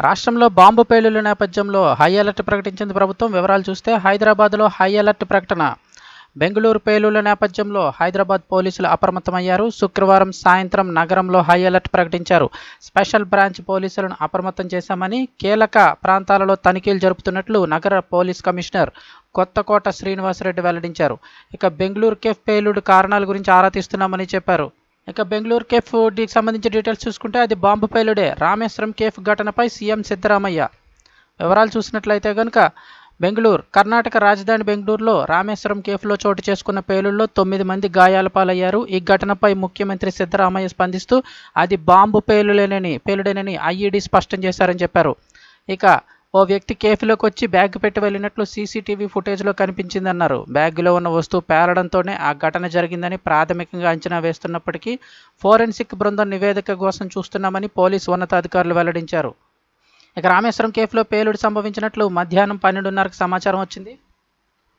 రాష్ట్రంలో బాంబు పేలుల నేపథ్యంలో high alert ప్రకటించింది ప్రభుత్వం. వివరాలు చూస్తే హైదరాబాద్లో హై అలర్ట్ ప్రకటన. బెంగళూరు పేలుల నేపథ్యంలో హైదరాబాద్ పోలీసులు అప్రమత్తమయ్యారు. శుక్రవారం సాయంత్రం నగరంలో హై అలర్ట్ ప్రకటించారు. స్పెషల్ బ్రాంచ్ పోలీసులను అప్రమత్తం చేశామని కీలక ప్రాంతాలలో తనిఖీలు జరుపుతున్నట్లు నగర పోలీస్ కమిషనర్ కొత్తకోట శ్రీనివాసరెడ్డి వెల్లడించారు. ఇక బెంగళూరు కేఫ్ పేలుడు కారణాల గురించి ఆరా తీస్తున్నామని చెప్పారు. ఇక బెంగళూరు కేఫ్కి సంబంధించి డీటెయిల్స్ చూసుకుంటే అది బాంబు పేలుడే. రామేశ్వరం కేఫ్ ఘటనపై సీఎం సిద్ధరామయ్య. వివరాలు చూసినట్లయితే కనుక బెంగళూరు కర్ణాటక రాజధాని బెంగళూరులో రామేశ్వరం కేఫ్లో చోటు చేసుకున్న పేలుల్లో తొమ్మిది మంది గాయాల పాలయ్యారు. ఈ ఘటనపై ముఖ్యమంత్రి సిద్ధరామయ్య స్పందిస్తూ అది బాంబు పేలులేనని పేలుడేనని ఐఈడీ స్పష్టం చేశారని చెప్పారు. ఇక ఓ వ్యక్తి కేఫ్లోకి వచ్చి బ్యాగ్ పెట్టి వెళ్ళినట్లు సీసీటీవీ ఫుటేజ్లో కనిపించిందన్నారు. బ్యాగ్లో ఉన్న వస్తువు పేలడంతోనే ఆ ఘటన జరిగిందని ప్రాథమికంగా అంచనా వేస్తున్నప్పటికీ ఫోరెన్సిక్ బృందం నివేదిక కోసం చూస్తున్నామని పోలీసు ఉన్నతాధికారులు వెల్లడించారు. ఇక రామేశ్వరం కేఫ్లో పేలుడు సంభవించినట్లు మధ్యాహ్నం పన్నెండున్నరకు సమాచారం వచ్చింది.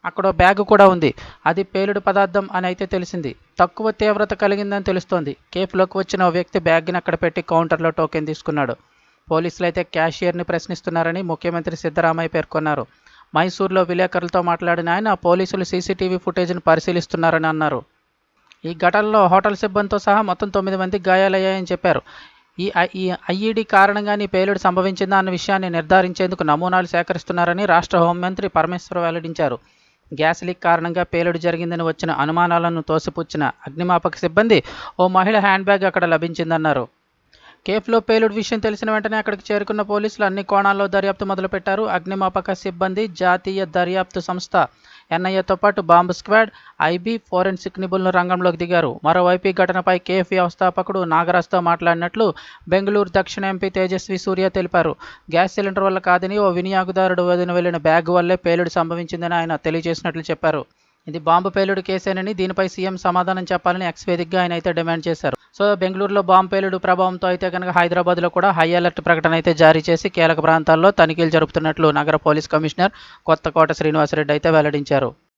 అక్కడ బ్యాగ్ కూడా ఉంది. అది పేలుడు పదార్థం అని అయితే తెలిసింది. తక్కువ తీవ్రత కలిగిందని తెలుస్తోంది. కేఫ్లోకి వచ్చిన ఓ వ్యక్తి బ్యాగ్ని అక్కడ పెట్టి కౌంటర్లో టోకెన్ తీసుకున్నాడు. పోలీసులు అయితే క్యాషియర్ని ప్రశ్నిస్తున్నారని ముఖ్యమంత్రి సిద్ధరామయ్య పేర్కొన్నారు. మైసూర్లో విలేకరులతో మాట్లాడిన ఆయన పోలీసులు సీసీటీవీ ఫుటేజ్ను పరిశీలిస్తున్నారని అన్నారు. ఈ ఘటనలో హోటల్ సిబ్బందితో సహా మొత్తం తొమ్మిది మంది గాయాలయ్యాయని చెప్పారు. ఈ ఐ- ఈ ఐఈడీ కారణంగానే పేలుడు సంభవించిందా అన్న విషయాన్ని నిర్ధారించేందుకు నమూనాలు సేకరిస్తున్నారని రాష్ట్ర హోంమంత్రి పరమేశ్వర్ వెల్లడించారు. గ్యాస్ లీక్ కారణంగా పేలుడు జరిగిందని వచ్చిన అనుమానాలను తోసిపుచ్చిన అగ్నిమాపక సిబ్బంది ఓ మహిళ హ్యాండ్ బ్యాగ్ అక్కడ లభించిందన్నారు. కేఫ్లో పేలుడు విషయం తెలిసిన వెంటనే అక్కడికి చేరుకున్న పోలీసులు అన్ని కోణాల్లో దర్యాప్తు మొదలుపెట్టారు. అగ్నిమాపక సిబ్బంది జాతీయ దర్యాప్తు సంస్థ ఎన్ఐఏతో పాటు బాంబు స్క్వాడ్ ఐబీ ఫోరెన్సిక్ నిపుణులు రంగంలోకి దిగారు. మరోవైపు ఈ ఘటనపై కేఫ్ వ్యవస్థాపకుడు నాగరాజ్తో మాట్లాడినట్లు బెంగళూరు దక్షిణ ఎంపీ తేజస్వి సూర్య తెలిపారు. గ్యాస్ సిలిండర్ వల్ల కాదని ఓ వినియోగదారుడు వదిన వెళ్ళిన బ్యాగ్ వల్లే పేలుడు సంభవించిందని ఆయన తెలియజేసినట్లు చెప్పారు. ఇది బాంబు పేలుడు కేసేనని దీనిపై సీఎం సమాధానం చెప్పాలని ఎక్స్ వేదికగా ఆయన అయితే డిమాండ్ చేశారు. సో బెంగళూరులో బాంబు పేలుడు ప్రభావంతో అయితే కనుక హైదరాబాద్లో కూడా హై అలర్ట్ ప్రకటన అయితే జారీ చేసి కీలక ప్రాంతాల్లో తనిఖీలు జరుపుతున్నట్లు నగర పోలీస్ కమిషనర్ కొత్తకోట శ్రీనివాసరెడ్డి అయితే వెల్లడించారు.